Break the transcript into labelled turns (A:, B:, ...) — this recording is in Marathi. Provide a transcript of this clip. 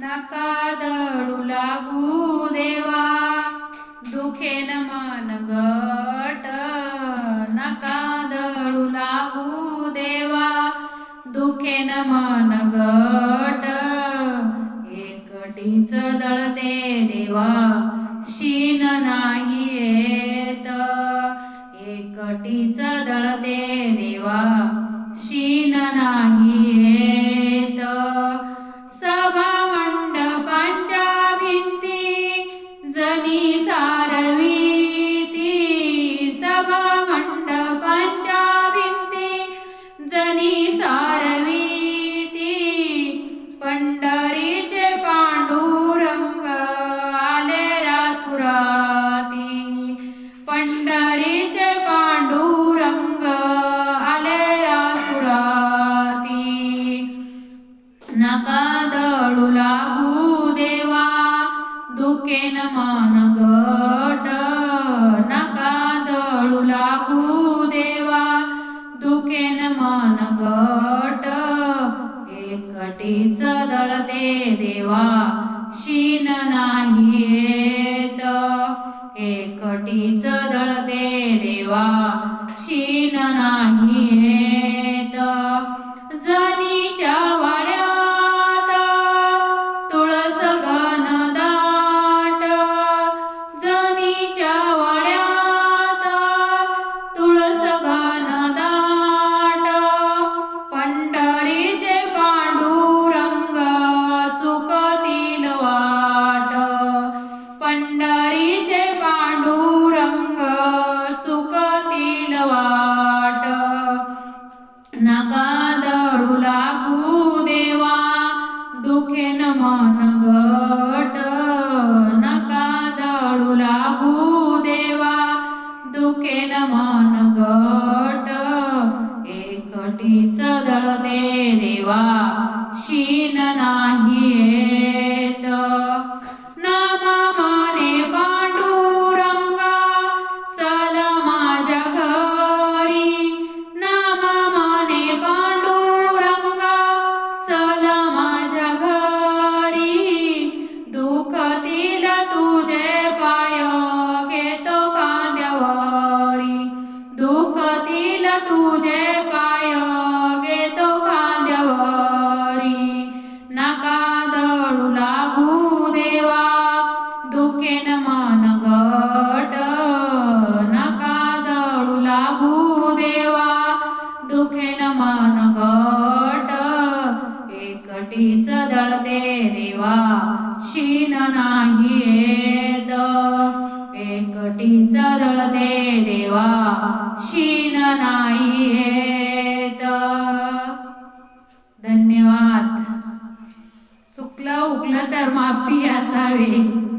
A: नका दळू लागू देवा. दुखेन मन गट नका दळू लागू देवा. दुखेन मन गट एकटीच दळते देवा. शीन नाही येत एकटीच दळते देवा. शीन नाही येत. मंडपांच्या भिंती जनी सारवीती पंढरीचे पांडुरंग आले रातुराती. पंढरीचे पांडुरंग आले रातुराती. नका दळू लागू देवा दुकेन मान गट मन गट एकटीच दळते देवा शीन नाही येत. एकटीच दळते देवा शीन नाही नका लागू देवा. दुखेन मन गट नका दळू लागू देवा. दुखेन मन गट एकटीच दळते देवा. शीन पीच दळते देवा शीन नाही येत. एकटीच दळते देवा शीन नाही येत. धन्यवाद. चुकलं उकलं तर माफी असावे.